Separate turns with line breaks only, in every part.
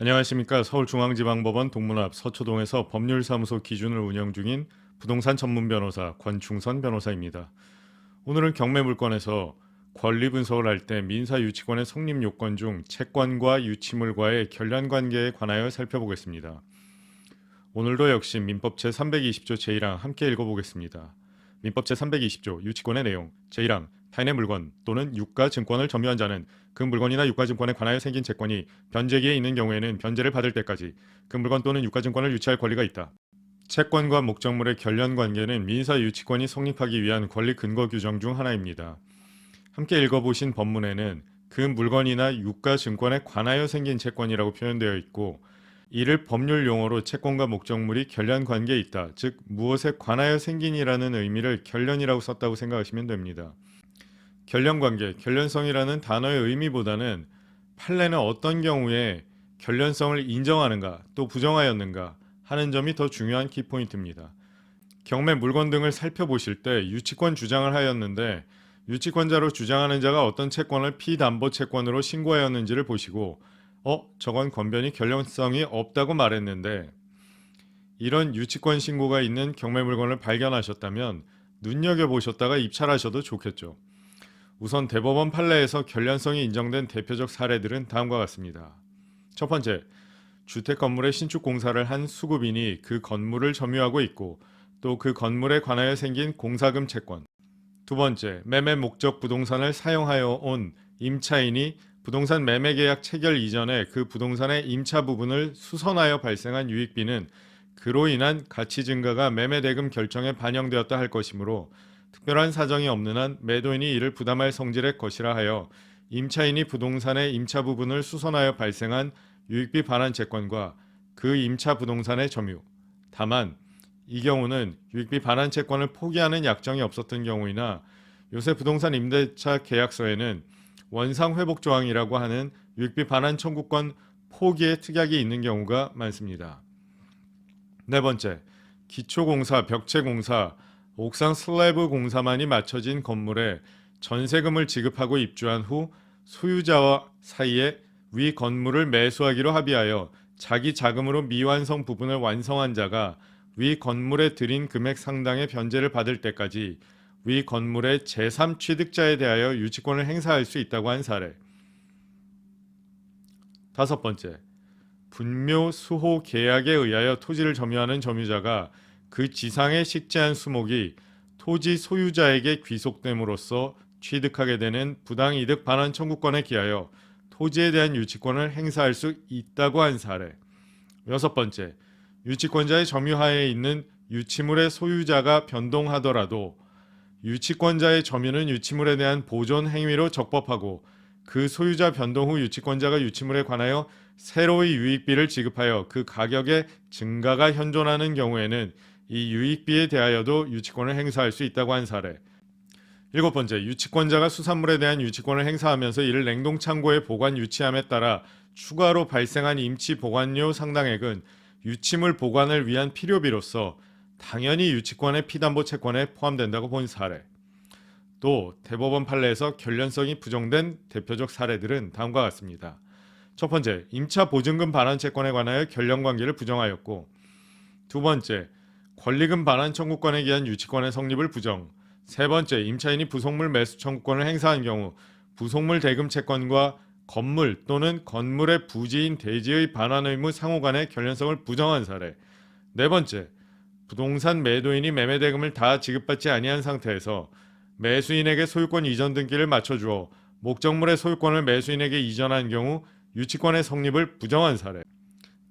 안녕하십니까 서울중앙지방법원 동문 앞 서초동에서 법률사무소 기준을 운영 중인 부동산 전문 변호사 권충선 변호사입니다. 오늘은 경매 물건에서 권리 분석을 할 때 민사 유치권의 성립 요건 중 채권과 유치물과의 결란 관계에 관하여 살펴보겠습니다. 오늘도 역시 민법 제 320조 제1항 함께 읽어보겠습니다. 민법 제 320조 유치권의 내용 제1항 타인의 물건 또는 유가 증권을 점유한 자는 그 물건이나 유가 증권에 관하여 생긴 채권이 변제기에 있는 경우에는 변제를 받을 때까지 그 물건 또는 유가 증권을 유치할 권리가 있다. 채권과 목적물의 결련 관계는 민사 유치권이 성립하기 위한 권리 근거 규정 중 하나입니다. 함께 읽어보신 법문에는 그 물건이나 유가 증권에 관하여 생긴 채권이라고 표현되어 있고 이를 법률 용어로 채권과 목적물이 결련 관계에 있다. 즉 무엇에 관하여 생긴이라는 의미를 결련이라고 썼다고 생각하시면 됩니다. 결련 관계, 결련성이라는 단어의 의미보다는 판례는 어떤 경우에 결련성을 인정하는가 또 부정하였는가 하는 점이 더 중요한 키포인트입니다. 경매 물건 등을 살펴보실 때 유치권 주장을 하였는데 유치권자로 주장하는 자가 어떤 채권을 피담보 채권으로 신고하였는지를 보시고 어 저건 권변이 결련성이 없다고 말했는데 이런 유치권 신고가 있는 경매 물건을 발견하셨다면 눈여겨 보셨다가 입찰하셔도 좋겠죠. 우선 대법원 판례에서 결련성이 인정된 대표적 사례들은 다음과 같습니다. 첫 번째, 주택 건물의 신축 공사를 한 수급인이 그 건물을 점유하고 있고 또 그 건물에 관하여 생긴 공사금 채권. 두 번째, 매매 목적 부동산을 사용하여 온 임차인이 부동산 매매 계약 체결 이전에 그 부동산의 임차 부분을 수선하여 발생한 유익비는 그로 인한 가치 증가가 매매 대금 결정에 반영되었다 할 것이므로 특별한 사정이 없는 한 매도인이 이를 부담할 성질의 것이라 하여 임차인이 부동산의 임차 부분을 수선하여 발생한 유익비 반환 채권과 그 임차 부동산의 점유. 다만 이 경우는 유익비 반환 채권을 포기하는 약정이 없었던 경우이나 요새 부동산 임대차 계약서에는 원상 회복 조항이라고 하는 유익비 반환 청구권 포기의 특약이 있는 경우가 많습니다. 네 번째, 기초공사, 벽체공사, 옥상 슬래브 공사만이 맞춰진 건물에 전세금을 지급하고 입주한 후 소유자와 사이에 위 건물을 매수하기로 합의하여 자기 자금으로 미완성 부분을 완성한 자가 위 건물에 들인 금액 상당의 변제를 받을 때까지 위 건물의 제3 취득자에 대하여 유치권을 행사할 수 있다고 한 사례. 다섯 번째, 분묘 수호 계약에 의하여 토지를 점유하는 점유자가 그 지상에 식재한 수목이 토지 소유자에게 귀속됨으로써 취득하게 되는 부당이득 반환 청구권에 기하여 토지에 대한 유치권을 행사할 수 있다고 한 사례. 여섯 번째, 유치권자의 점유하에 있는 유치물의 소유자가 변동하더라도 유치권자의 점유는 유치물에 대한 보존 행위로 적법하고 그 소유자 변동 후 유치권자가 유치물에 관하여 새로의 유익비를 지급하여 그 가격의 증가가 현존하는 경우에는 이 유익비에 대하여도 유치권을 행사할 수 있다고 한 사례. 일곱 번째, 유치권자가 수산물에 대한 유치권을 행사하면서 이를 냉동 창고에 보관 유치함에 따라 추가로 발생한 임치 보관료 상당액은 유치물 보관을 위한 필요비로서 당연히 유치권의 피담보 채권에 포함된다고 본 사례. 또 대법원 판례에서 결련성이 부정된 대표적 사례들은 다음과 같습니다. 첫 번째, 임차 보증금 반환 채권에 관하여 결련 관계를 부정하였고, 두 번째, 권리금 반환 청구권에 기한 유치권의 성립을 부정. 세 번째, 임차인이 부속물 매수 청구권을 행사한 경우 부속물 대금 채권과 건물 또는 건물의 부지인 대지의 반환 의무 상호 간의 결련성을 부정한 사례. 네 번째, 부동산 매도인이 매매 대금을 다 지급받지 아니한 상태에서 매수인에게 소유권 이전 등기를 맞춰주어 목적물의 소유권을 매수인에게 이전한 경우 유치권의 성립을 부정한 사례.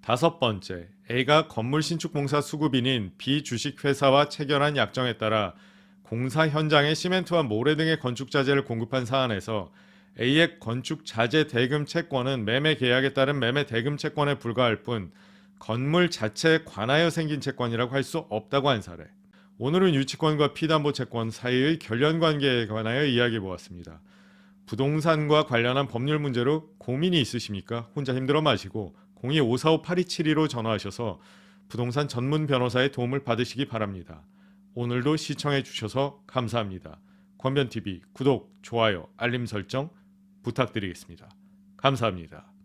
다섯 번째, A가 건물 신축 공사 수급인인 B 주식 회사와 체결한 약정에 따라 공사 현장에 시멘트와 모래 등의 건축 자재를 공급한 사안에서 A의 건축 자재 대금 채권은 매매 계약에 따른 매매 대금 채권에 불과할 뿐 건물 자체에 관하여 생긴 채권이라고 할 수 없다고 한 사례. 오늘은 유치권과 피담보 채권 사이의 결련 관계에 관하여 이야기해 보았습니다. 부동산과 관련한 법률 문제로 고민이 있으십니까? 혼자 힘들어 마시고 02-545-8272로 전화하셔서 부동산 전문 변호사의 도움을 받으시기 바랍니다. 오늘도 시청해 주셔서 감사합니다. 권변TV 구독, 좋아요, 알림 설정 부탁드리겠습니다. 감사합니다.